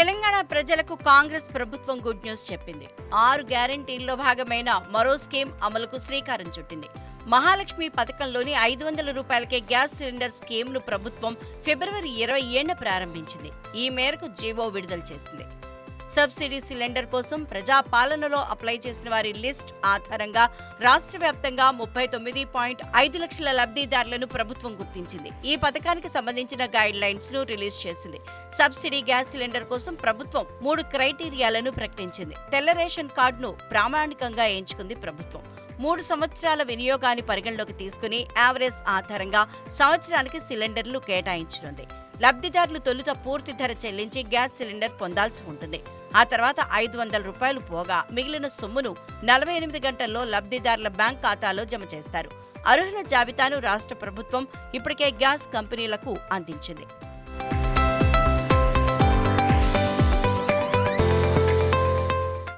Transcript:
తెలంగాణ ప్రజలకు కాంగ్రెస్ ప్రభుత్వం good news చెప్పింది. ఆరు గ్యారంటీల్లో భాగమైన మరో స్కీమ్ అమలుకు శ్రీకారం చుట్టింది. మహాలక్ష్మి పథకంలోని ఐదు వందల రూపాయలకే గ్యాస్ సిలిండర్ స్కీమ్ను ప్రభుత్వం ఫిబ్రవరి ఇరవై ఏడున ప్రారంభించింది. ఈ మేరకు జీవో విడుదల చేసింది. సబ్సిడీ సిలిండర్ కోసం ప్రజా పాలనలో అప్లై చేసిన వారి లిస్ట్ ఆధారంగా రాష్ట్ర వ్యాప్తంగా ముప్పై తొమ్మిది పాయింట్ ఐదు లక్షల లబ్ధిదారులను ప్రభుత్వం గుర్తించింది. ఈ పథకానికి సంబంధించిన గైడ్ లైన్స్ను రిలీజ్ చేసింది. సబ్సిడీ గ్యాస్ సిలిండర్ కోసం ప్రభుత్వం మూడు క్రైటీరియాలను ప్రకటించింది. తెల్ల రేషన్ కార్డును ప్రామాణికంగా ఎంచుకుంది ప్రభుత్వం. మూడు సంవత్సరాల వినియోగాన్ని పరిగణలోకి తీసుకుని యావరేజ్ ఆధారంగా సంవత్సరానికి సిలిండర్లు కేటాయించనుంది. లబ్ధిదారులు తొలుత పూర్తి ధర చెల్లించి గ్యాస్ సిలిండర్ పొందాల్సి ఉంటుంది. ఆ తర్వాత ఐదు వందల రూపాయలు పోగా మిగిలిన సొమ్మును నలభై ఎనిమిది గంటల్లో లబ్ధిదారుల బ్యాంక్ ఖాతాలో జమ చేస్తారు. అర్హుల జాబితాను రాష్ట్ర ప్రభుత్వం ఇప్పటికే గ్యాస్ కంపెనీలకు అందించింది.